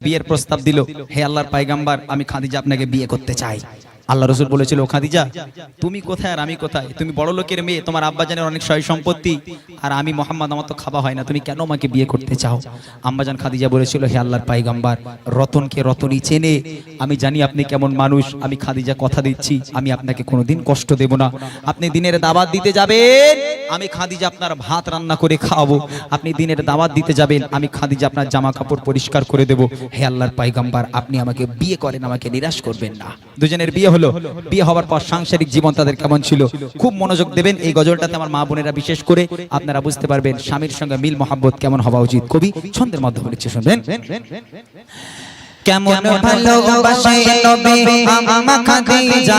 বিয়ের প্রস্তাব দিল হে আল্লাহর পাইগাম্বার আমি খাদিজা আপনাকে বিয়ে করতে চাই। আল্লাহ রসুল বলেছিল, "ও খাদিজা, তুমি কোথায় আর আমি কোথায়? তুমি বড় লোকের মেয়ে, তোমার আব্বাজানের অনেক সয় সম্পত্তি, আর আমি মোহাম্মদ, আমার তো খাওয়া হয় না, তুমি কেন আমাকে বিয়ে করতে চাও? আম্বাজান খাদিজা বলেছিল, হে আল্লাহর পাইগাম্বার, রতনকে রতনই চেনে, আমি জানি আপনি কেমন মানুষ, আমি খাদিজা কথা দিচ্ছি, আমি আপনাকে কোনোদিন কষ্ট দেব না। আপনি দিনের দাওয়াত দিতে যাবেন, আমি খাদিজা আপনার ভাত রান্না করে খাওয়াবো। আপনি দিনের দাওয়াত দিতে যাবেন, আমি খাদিজা আপনার জামা কাপড় পরিষ্কার করে দেব। হে আল্লাহর পাইগাম্বার, আপনি আমাকে বিয়ে করেন, আমাকে নিরাশ করবেন না। দুজনের বিয়ে বিয়ে হওয়ার পর সাংসারিক জীবন তাদের কেমন ছিল? খুব মনোযোগ দেবেন এই গজলটাতে আমার মা বোনেরা বিশেষ করে। আপনারা বুঝতে পারবেন স্বামীর সঙ্গে মিল মোহাম্মত কেমন হওয়া উচিত। কবি ছন্দের মাধ্যমে লিখছে, শুনবেন। কেমন ভালোবাসে নবী আমা খাদিজা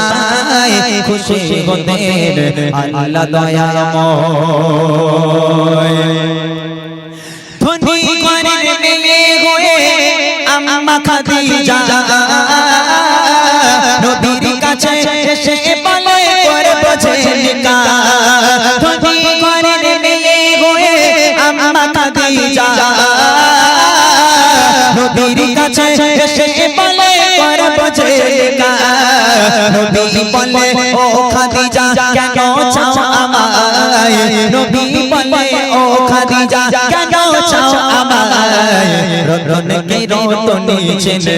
ভালোবাসায় খুশি হতেন। আল্লাহ দয়াময়। ধনী ঘরের মেয়ে হয়ে আম্মা খাদিজা নবীর কাছে এসে বলে করে বোঝে নিকা ধনী ঘরের মেয়ে হয়ে আম্মা খাদিজা নবীর কাছে এসে বলে নিকা নবী বলে ও খাদিজা কেন চাও আমায়? নবী বলে ও খাদিজা আমায় রতনকে রতনি চেনে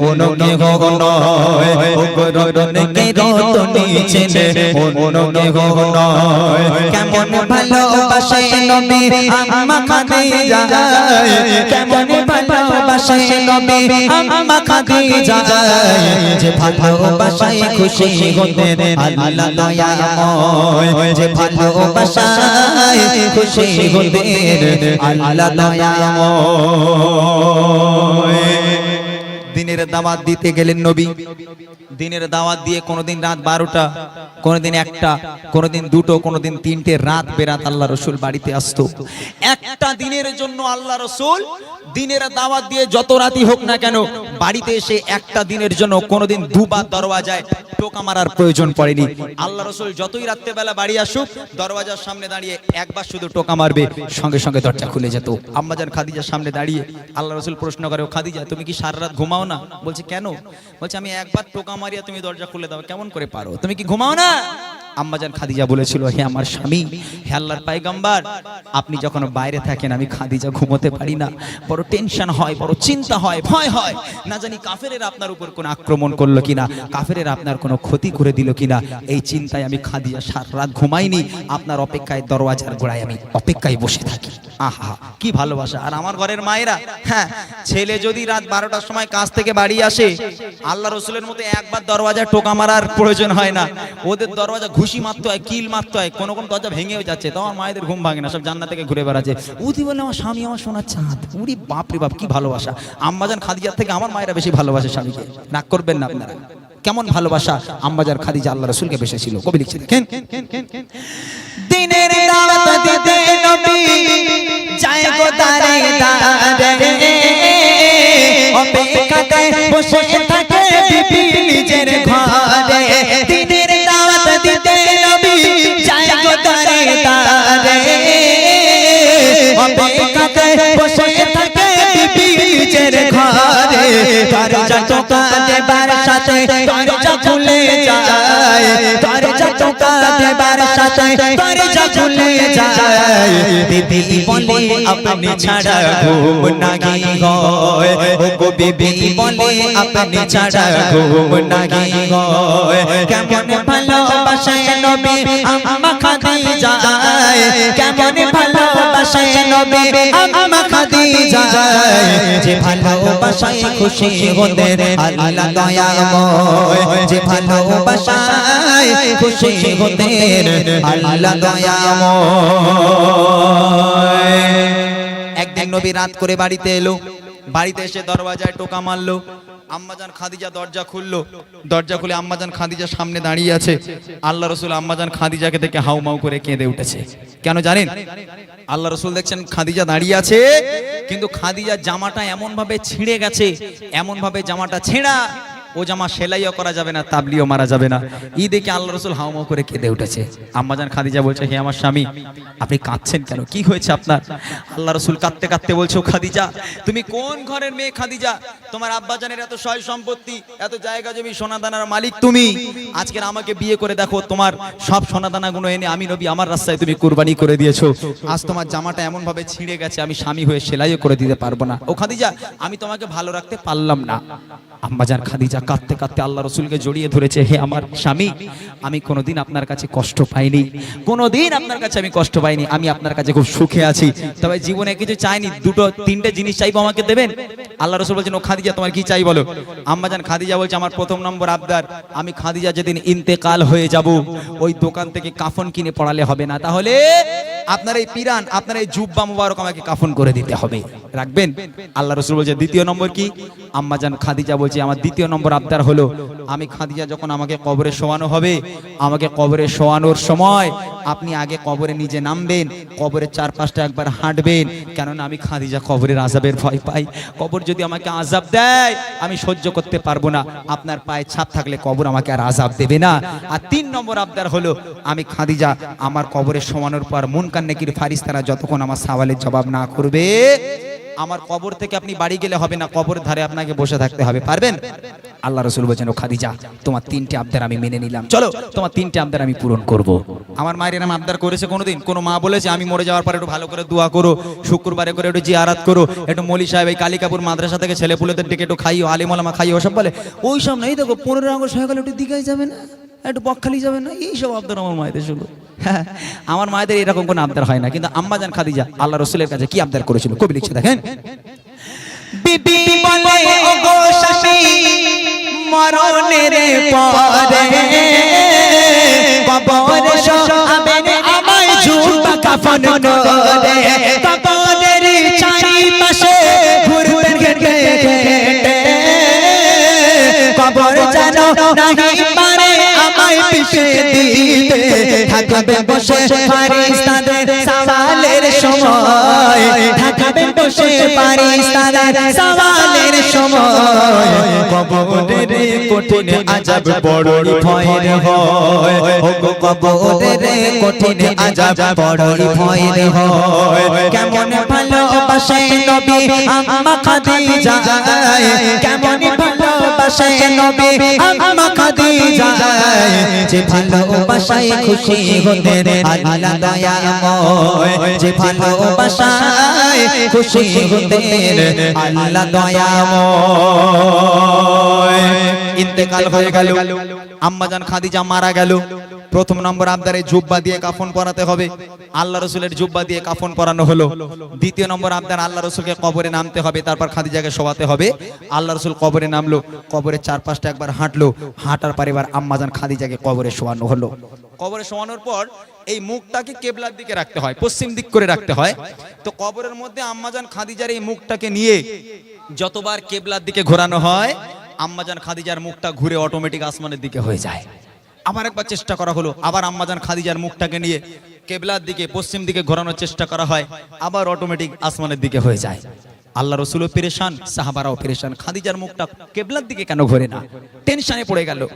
অন্যকে গগনয় রতনকে রতনি চেনে অন্যকে গগনয় কেমন ভালোবাসে নবী আম্মা খাদিজা? কেমন ভালোবাসে নবী আম্মা খাদিজা? যে ভালোবাসায় খুশি হতেন আল্লাহ দয়াময় যে ভালোবাসায় খুশি হতেন আল্লাহ দয়াময় হয়। দিনের দাওয়াত দিতে গেলেন নবী। দিনের দাওয়াত দিয়ে কোনোদিন রাত বারোটা, কোনোদিন একটা, কোনোদিন দুটো, কোনোদিন তিনটে, রাত বেরাত আল্লাহ রসুল বাড়িতে আসতো। একটা দিনের জন্য আল্লাহ রসুল দিনের দাওয়াত দিয়ে যত রাতি হোক না কেন বাড়িতে এসে একটা দিনের জন্য কোনোদিন দুবার দরওয়াজায় টোকা মারার প্রয়োজন পড়েনি। আল্লাহ রসুল যতই রাত্রেবেলা বাড়ি আসুক, দরওয়াজার সামনে দাঁড়িয়ে একবার শুধু টোকা মারবে, সঙ্গে সঙ্গে দরজা খুলে যেত। আম্মাজান খাদিজার সামনে দাঁড়িয়ে আল্লাহ রসুল প্রশ্ন করে, "ও খাদিজা, তুমি কি সারা রাত ঘুমাও না। বলছে, কেন? বলছে, আমি একবার টোকা মারিয়া তুমি দরজা খুলে দাও। কেমন করে পারো? তুমি কি ঘুমাও না? আম্মাজান খাদিজা বলেছিল, হে আমার স্বামী, হে আল্লাহর পাইগাম্বার, আপনি যখন বাইরে থাকেন, আমি খাদিজা ঘুমোতে পারি না। বড় টেনশন হয়, বড় চিন্তা হয়, ভয় হয়। না জানি কাফেরের আপনার উপর কোনো আক্রমণ করল কিনা, কাফেরের আপনার কোনো ক্ষতি করে দিল কিনা। এই চিন্তায় আমি খাদিজা সারা রাত ঘুমাইনি। আপনার অপেক্ষায় দরওয়াজার গোড়ায় আমি অপেক্ষায় বসে থাকি। আহা, কি ভালোবাসা। আর আমার ঘরের মায়েরা হ্যাঁ ছেলে যদি রাত বারোটার সময় কাজ থেকে বাড়ি আসে, আল্লাহ রসুলের মতো একবার দরওয়াজায় টোকা মারার প্রয়োজন হয় না। ওদের দরওয়াজা ঘুষি মারতে হয়, কিল মারতে হয়, কোনো কোনো দরজা ভেঙেও যাচ্ছে। তো আমার মায়েদের ঘুম ভাঙে না, সব জান্নাত থেকে ঘুরে বেড়াচ্ছে। উদি বলে, আমার স্বামী আমার সোনার চাঁদ। উরি বাপ রে বাপ, কি ভালোবাসা। আম্মাজান খাদিজার থেকে আমার মায়েরা বেশি ভালোবাসে স্বামীকে। রাগ করবেন না আপনারা। কেমন ভালোবাসা আম্বাজার খাদিজা আল্লাহ রসুলকে বেশি ছিল কবি লিখছে দিনের দাওয়াত দিতে নবী যায় গো দারে দারে অপেক্ষাতে বসে থাকে বিবি নিজের ঘরে। দিনের দাওয়াত দিতে নবী যায় গো দারে দারে অপেক্ষাতে বসে থাকে বিবি নিজের ঘরে দরজা টোকা দেবার সাথে দরজা খুলে যায়। টোকা দেবার সাথে দরজা খুলে যায়। দিদি বলে, আপনি ছাড়া ঘুম নাগি হয় ও গো বিবি বলে, আপনি ছাড়া ঘুম নাগি হয় কেমন ভালোবাসায় নবী, আম্মা খাদিজা। কেমন ভালোবাসায় আম্মা খাদিজা। যে ভালোবাসায় খুশি আল্লাহ যে ভালোবাসায় খুশি আল্লাহ একদিন নবী রাত করে বাড়িতে এলো। বাড়িতে এসে দরওয়াজায় টোকা মারলো। আম্মাজান খাদিজা দরজা খুললো। দরজা খুলে আম্মাজান খাদিজা সামনে দাঁড়িয়ে আছে। আল্লাহ রসুল আম্মাজান খাদিজাকে দেখে হাউমাউ করে কেঁদে উঠেছে। কেন জানেন? আল্লাহ রসুল দেখছেন খাদিজা দাঁড়িয়ে আছে, কিন্তু খাদিজার জামাটা এমন ভাবে ছিঁড়ে গেছে এমন ভাবে জামাটা ছেঁড়া ও জামা সেলাইও করা যাবে না, তাবলিও মারা যাবে না। ই দেখে আল্লাহ রসুল হাউমাউ করে কেঁদে উঠেছে। আম্মাজান খাদিজা বলছে, হে আমার স্বামী, আপনি কাঁদছেন কেন? কি হয়েছে আপনার? আল্লাহ রসুল কাঁদতে কাঁদতে বলছো খাদিজা, তুমি কোন ঘরের মেয়ে খাদিজা? তোমার আব্বাজানের এত সয় সম্পত্তি, এত জায়গা জমি, সোনাদানার মালিক তুমি? আজকের আমাকে বিয়ে করে দেখো, তোমার সব সোনাদানাগুলো এনে আমি নবী, আমার রাস্তায় তুমি কুরবানি করে দিয়েছ। আজ তোমার জামাটা এমন ভাবে ছিঁড়ে গেছে, আমি স্বামী হয়ে সেলাইও করে দিতে পারব না। ও খাদিজা, আমি তোমাকে ভালো রাখতে পারলাম না। আম্মাজান খাদিজা কাঁদতে কাঁদতে আল্লাহ রসুলকে জড়িয়ে ধরেছে, হে আমার স্বামী, আমি কোনোদিন আপনার কাছে কষ্ট পাইনি। কোনোদিন আপনার কাছে আমি কষ্ট পাইনি। আমি আপনার কাছে খুব সুখে আছি। তবে জীবনে কিছু চাইনি। দুটো, তিনটে জিনিস চাইব আমাকে দেবেন? আল্লাহ রসুল বলছেন, ও খাদিজা, তোমার কি চাই বলো? আম্মাজান খাদিজা বলছে, আমার প্রথম নম্বর আবদার, আমি খাদিজা যেদিন ইন্তেকাল হয়ে যাব, ওই দোকান থেকে কাফন কিনে পড়ালে হবে না। তাহলে আপনার এই পিরান, আপনার এই জুব্বা মুবারক আমাকে কাফন করে দিতে হবে। রাখবেন? আল্লাহ রসুল বলছে, দ্বিতীয় নম্বর কি? আম্মাজান খাদিজা বলছে, আমার দ্বিতীয় নম্বর আবদার হলো, আমি খাদিজা যখন আমাকে কবরে শোয়ানো হবে, আমাকে কবরে শোয়ানোর সময় আপনি আগে কবরে নিজে নামবেন, কবরের চারপাশটা একবার হাঁটবেন, কেননা আমি খাদিজা কবরের আজাবের ভয় পাই। কবর যদি আমাকে আজাব দেয়, আমি সহ্য করতে পারব না। আপনার পায়ে ছাপ থাকলে কবর আমাকে আর আজাব দেবে না। আর তিন নম্বর আবদার হলো, আমি খাদিজা, আমার কবরে শোয়ানোর পর মুনকান নেকির ফারিস্তারা যতক্ষণ আমার সওয়ালের জবাব না করবে আমার কবর থেকে আপনি বাড়ি গেলে হবে না, কবর ধারে আপনাকে বসে থাকতে হবে, পারবেন? আল্লাহ রসুল বলছেন, ও খাদিজা, তোমার তিনটে আবদার আমি মেনে নিলাম। চলো, তোমার তিনটে আবদার আমি পূরণ করব। আমার মায়ের এরম আবদার করেছে কোনোদিন? কোনো মা বলেছে, আমি মরে যাওয়ার পর একটু ভালো করে দোয়া করো, শুক্রবারে করে একটু জিয়ারাত করো, একটু মলি সাহেব এই কালিকাপুর মাদ্রাসা থেকে ছেলে পুলেদের ডেকে একটু খাইও আলিমলামা খাইও, ওসব বলে। ওই সব নেই দেখো পনেরো আগস্ট হয়ে গেলে, একটু দিঘায় যাবে না? একটু বকখালি যাবে না? এইসব আবদার আমার মায়েদের শুধু আমার মায়েদের এরকম কোনো আবদার হয় না, কিন্তু আম্মা আম্মাজান খাদিজা আল্লাহ রসুলের কাছে কি আবদার করেছিল? কবি লিখছে, দেখেন। বিবি বলে মরণের পরে জানো থাকবে বসে ফারিস্তাদের সওয়ালের সময়। ঢাকাবে বসে ফারিস্তাদের সওয়ালের সময় কবরের কঠিন আজাব বড়ই ভয়ের হয় কবরের কঠিন আজাব বড়ই ভয়ের হয় কেমন ভালোবাসে নবী? আম্মা খাদিজা। কেমন ভালোবাসে নবী? আম্মা খাদিজা। যে ভালোবাসায় খুশি হতেন আল্লাহ দয়াময়। যে ভালোবাসায় খুশি হতেন আল্লাহ দয়াময়। ইন্তেকাল হয়ে গেল। আম্মাজান খাদিজা মারা গেল। প্রথম নম্বর আবদারে জুব্বা দিয়ে কাফন পরাতে হবে। আল্লাহ রসুলের জুব্বা দিয়ে কাফন পরানো হলো। দ্বিতীয় নম্বর আবদার, আল্লাহ রসুলকে কবরে নামতে হবে, তারপর খাদিজাকে শোয়াতে হবে। আল্লাহ রসুল কবরে নামলো, কবরের চারপাশটা একবার হাঁটলো, হাঁটার পর এবার আম্মাজান খাদিজাকে কবরে শোয়ানো হলো। কবরে শোয়ানোর পর এই মুখটাকে কেবলার দিকে রাখতে হয়, পশ্চিম দিক করে রাখতে হয়। তো কবরের মধ্যে আম্মাজান খাদিজার এই মুখটাকে নিয়ে যতবার কেবলার দিকে ঘোরানো হয় আম্মাজান খাদিজার মুখটা ঘুরে অটোমেটিক আসমানের দিকে হয়ে যায়। আবার একবার চেষ্টা করা হলো। আবার আম্মাজান খাদিজার মুখটাকে নিয়ে কেবলার দিকে, পশ্চিম দিকে ঘোরানোর চেষ্টা করা হয়। আবার অটোমেটিক আসমানের দিকে হয়ে যায়। আল্লাহ রসুলও পেরেশান, সাহাবারাও পেরেশান। খাদিজার মুখটা কেবলার দিকে কেন ঘোরে না? টেনশনে পড়ে গেল।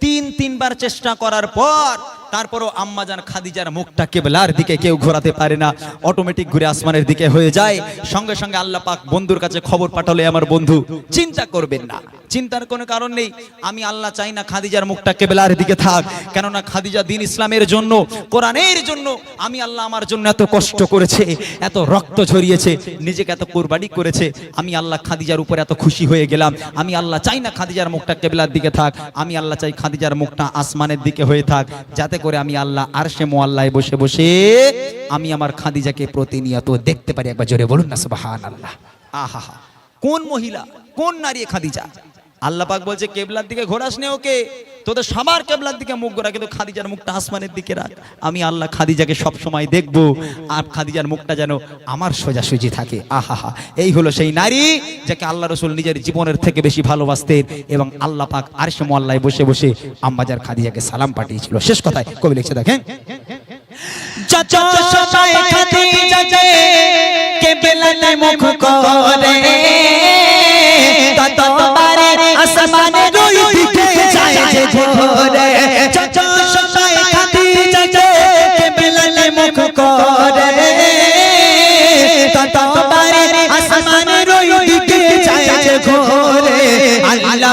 তিন, তিনবার চেষ্টা করার পর তারপরও আম্মাজান খাদিজার মুখটা কেবলার দিকে কেউ ঘোরাতে পারে না। অটোমেটিক ঘুরে আসমানের দিকে হয়ে যায়। সঙ্গে সঙ্গে আল্লাহ পাক বন্ধুর কাছে খবর পাঠালে আমার বন্ধু, চিন্তা করবেন না, চিন্তার কোনো কারণ নেই। আমি আল্লাহ চাই না খাদিজার মুখটা কেবলার দিকে থাক। কেননা খাদিজা দিন ইসলামের জন্য, কোরআনের জন্য আমি আল্লাহ আমার জন্য এত কষ্ট করেছে, এত রক্ত ঝরিয়েছে, নিজেকে এত কোরবানি করেছে। আমি আল্লাহ খাদিজার উপর এত খুশি হয়ে গেলাম। আমি আল্লাহ চাই না খাদিজার মুখটা কেবলার দিকে থাক। আমি আল্লাহ চাই খাদিজার মুখটা আসমানের দিকে হয়ে থাক। যাতে করে আমি আল্লাহ আর সে মোয়াল্লায় বসে বসে আমি আমার খাদিজাকে প্রতিনিয়ত দেখতে পারি। একবার জোরে বলুন না সুবহান আল্লাহ আহা কোন মহিলা, কোন নারী খাদিজা? আল্লাহ পাক বলছে, কেবলার দিকে ঘোরাস নে ওকে। তোদের সবার কেবলার দিকে মুখ ঘোরা, কিন্তু খাদিজার মুখটা আসমানের দিকে রাখ। আমি আল্লাহ খাদিজাকে সব সময় দেখব, আর খাদিজার মুখটা যেন আমার সোজাসুজি থাকে। আহা হা এই হলো সেই নারী যাকে আল্লাহ রসুল নিজের জীবনের থেকে বেশি ভালোবাসতেন এবং আল্লাহ পাক আরশে মোয়াল্লায় বসে বসে আম্বাজার খাদিজাকে সালাম পাঠিয়েছিল। শেষ কথায় কবি লিখছে, দেখেন মুখ করে।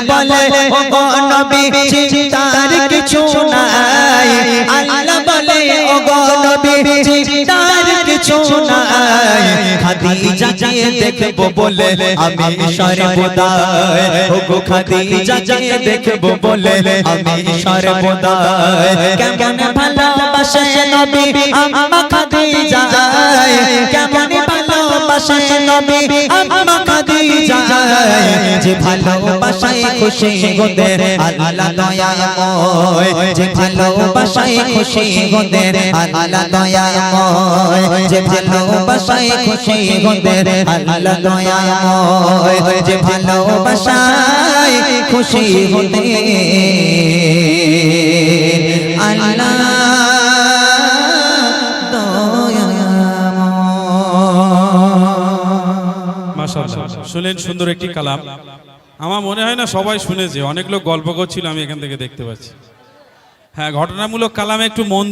বলে ও গো নবী চিন্তার কিছু নাই। আল্লাহ বলে ও গো নবী চিন্তার কিছু নাই। খাদিজা যে দেখব বলে আমি সর্বদাই ও গো খাদিজা যে দেখব বলে আমি সর্বদাই কেমন ভালোবাসে নবী আম্মা খাদিজা। কেমন ভালোবাসে নবী আম্মা খাদিজা যে ভালোবাসায় খুশি গোদের আল্লাহ দয়াময় যে ভালোবাসায় খুশি গোদের আল্লাহ দয়াময় যে ভালোবাসায় খুশি গোদের আল্লাহ দয়াময় যে ভালোবাসায় খুশি গোদের শুনলেন সুন্দর একটি কালাম। আমার মনে হয় না সবাই শুনেছে, অনেক লোক গল্প করছিল, আমি এখান থেকে দেখতে পাচ্ছি। হ্যাঁ ঘটনামূলক কালামে একটু মন